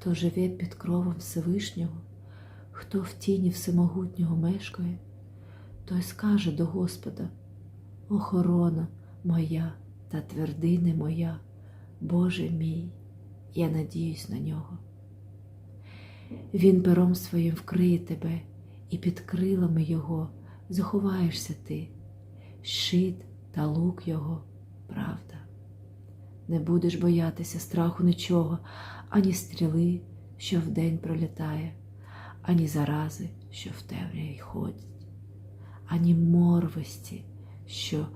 Хто живе під кровом Всевишнього, хто в тіні всемогутнього мешкає, той скаже до Господа: Охорона моя та твердине моя, Боже мій, я надіюсь на нього. Він пером своїм вкриє тебе, і під крилами Його заховаєшся ти, щит та лук Його правда. Не будеш боятися страху нічого, ані стріли, що вдень пролітає, ані зарази, що в темряві ходять, ані морвості, що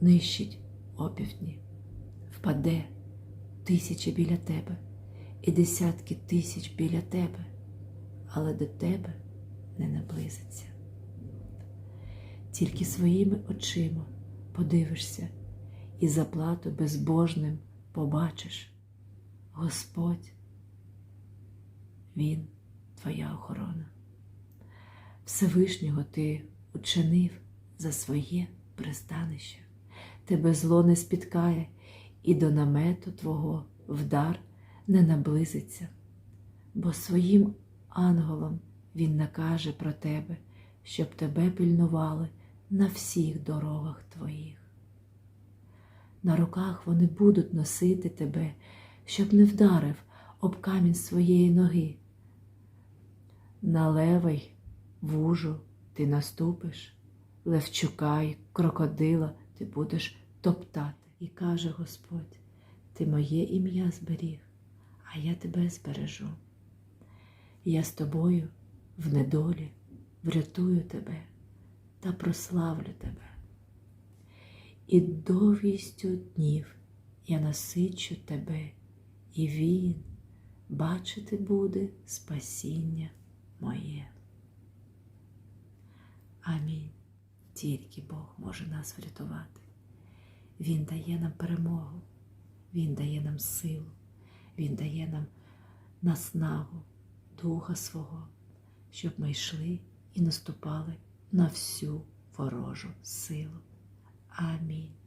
нищить опівдні. Впаде тисяча біля тебе і десятки тисяч біля тебе, але до тебе не наблизиться. Тільки своїми очима подивишся і заплату безбожним побачиш. Господь, Він твоя охорона. Всевишнього ти учинив за своє пристанище. Тебе зло не спіткає, і до намету Твого вдар не наблизиться, бо своїм ангелам Він накаже про тебе, щоб тебе пильнували на всіх дорогах твоїх. На руках вони будуть носити тебе, щоб не вдарив об камінь своєї ноги. На левий вужу ти наступиш, левчука й крокодила ти будеш топтати. І каже Господь, ти моє ім'я зберіг, а я тебе збережу. Я з тобою в недолі врятую тебе та прославлю тебе. І довгістю днів я насичу тебе, і він бачити буде спасіння моє. Амінь. Тільки Бог може нас врятувати. Він дає нам перемогу, Він дає нам силу, Він дає нам наснагу Духа свого, щоб ми йшли і наступали на всю ворожу силу. Амінь.